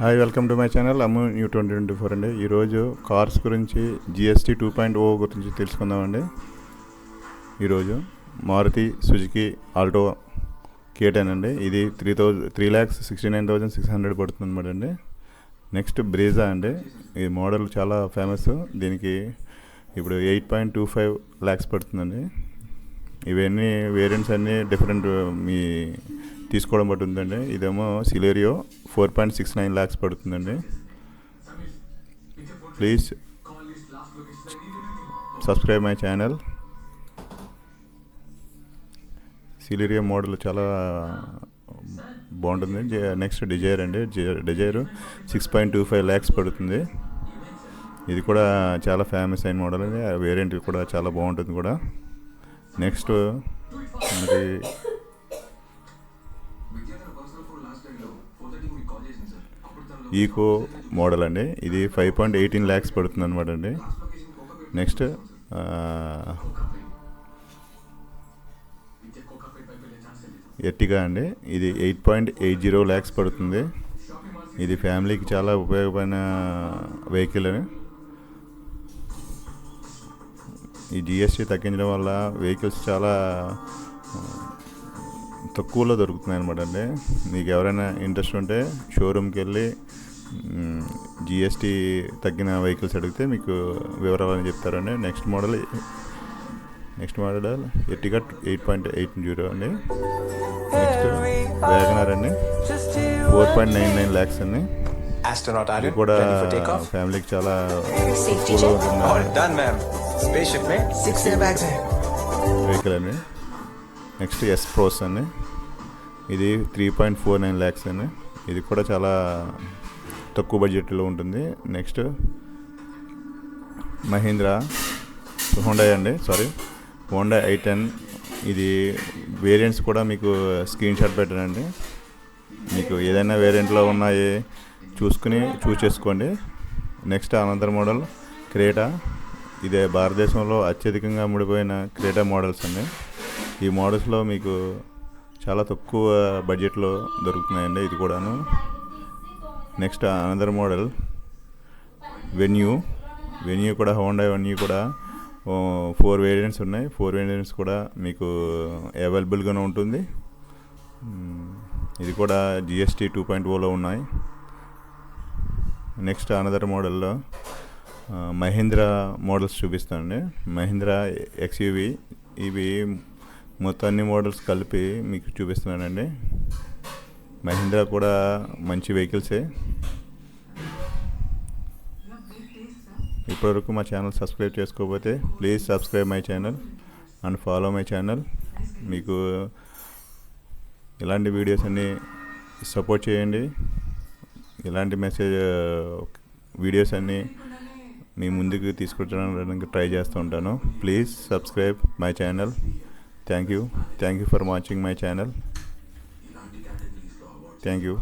Hi welcome to my channel Ammu new twenty twenty four అండి ఈరోజు cars గురించి GST two point ఓ గురించి తెలుసుకుందామండి. ఈరోజు మారుతి సుజుకి ఆల్టో కేటన్ అండి ఇది three thousand three lakhs sixty nine thousand six hundred పడుతుంది అనమాట అండి. నెక్స్ట్ బ్రీజా అండి ఈ మోడల్ చాలా ఫేమస్ దీనికి ఇప్పుడు eight point two five lakhs పడుతుందండి. ఇవన్నీ వేరియంట్స్ అన్నీ డిఫరెంట్ మీ తీసుకోవడం బట్టి ఉందండి. ఇదేమో Celerio four point six nine lakhs పడుతుందండి. Please subscribe my channel. Celerio model చాలా బాగుంటుంది. నెక్స్ట్ డిజైర్ అండి. Dzire six point two five lakhs పడుతుంది. ఇది కూడా చాలా ఫేమస్ అయిన మోడల్ అండి. ఆ వేరియంట్ కూడా చాలా బాగుంటుంది కూడా. నెక్స్ట్ మనకి ఈకో మోడల్ అండి ఇది ఫైవ్ పాయింట్ ఎయిటీన్ ల్యాక్స్ పడుతుంది అనమాట అండి. నెక్స్ట్ ఎట్టిగా అండి. ఇది eight point eight zero lakhs పడుతుంది. ఇది ఫ్యామిలీకి చాలా ఉపయోగపడిన వెహికల్ అని ఈ జిఎస్టీ తగ్గించడం వల్ల వెహికల్స్ చాలా తక్కువలో దొరుకుతున్నాయి అనమాట అండి. మీకు ఎవరైనా ఇంట్రెస్ట్ ఉంటే షోరూమ్కి వెళ్ళి జిఎస్టీ తగ్గిన వెహికల్స్ అడిగితే మీకు వివరాలని చెప్తారండి. Next model next model Ertiga eight point eight zero అండి. నెక్స్ట్ వ్యాగనర్ అండి. Four point nine nine lakhs అండి. ఇది Aryan, కూడా? ఫ్యామిలీకి చాలా Safety తక్కువలో check. All ఉంటుంది done, ma'am. Spaceship में six airbags हैं. వెహికల్ అండి. నెక్స్ట్ ఎస్ ప్రోస్ అండి. ఇది three point four nine lakhs అండి. ఇది కూడా చాలా తక్కువ బడ్జెట్లో ఉంటుంది. నెక్స్ట్ మహీంద్రా హోండా అండి సారీ. Honda I ten. ఇది వేరియంట్స్ కూడా మీకు స్క్రీన్ షాట్ పెట్టానండి. మీకు ఏదైనా వేరియంట్లో ఉన్నాయి చూసుకుని చూస్ చేసుకోండి. నెక్స్ట్ అనంతర మోడల్ క్రేటా. ఇదే భారతదేశంలో అత్యధికంగా ముడిపోయిన క్రేటా మోడల్స్ అండి. ఈ మోడల్స్లో మీకు చాలా తక్కువ బడ్జెట్లో దొరుకుతున్నాయండి ఇది కూడాను. Next another model venue venue కూడా హోండా వెన్యూ కూడా ఫోర్ వేరియంట్స్ ఉన్నాయి. ఫోర్ వేరియంట్స్ కూడా మీకు అవైలబుల్గానే ఉంటుంది. Hmm. ఇది కూడా జిఎస్టీ టూ పాయింట్ ఓలో ఉన్నాయి. నెక్స్ట్ అనదర్ మోడల్లో మహీంద్రా మోడల్స్ చూపిస్తానండి. మహీంద్రా ఎక్స్యూవి ఇవి మొత్తం అన్ని మోడల్స్ కలిపి మీకు చూపిస్తున్నానండి. మహీంద్రా కూడా మంచి వెహికల్సే. ఇప్పటివరకు మా ఛానల్ సబ్స్క్రైబ్ చేసుకోకపోతే please subscribe my channel and follow my channel. మీకు ఇలాంటి వీడియోస్ అన్నీ సపోర్ట్ చేయండి. ఇలాంటి మెసేజ్ వీడియోస్ అన్నీ మీ ముందుకు తీసుకొచ్చడానికి ట్రై చేస్తూ ఉంటాను. Please subscribe my channel. Thank you. Thank you for watching my channel. Thank you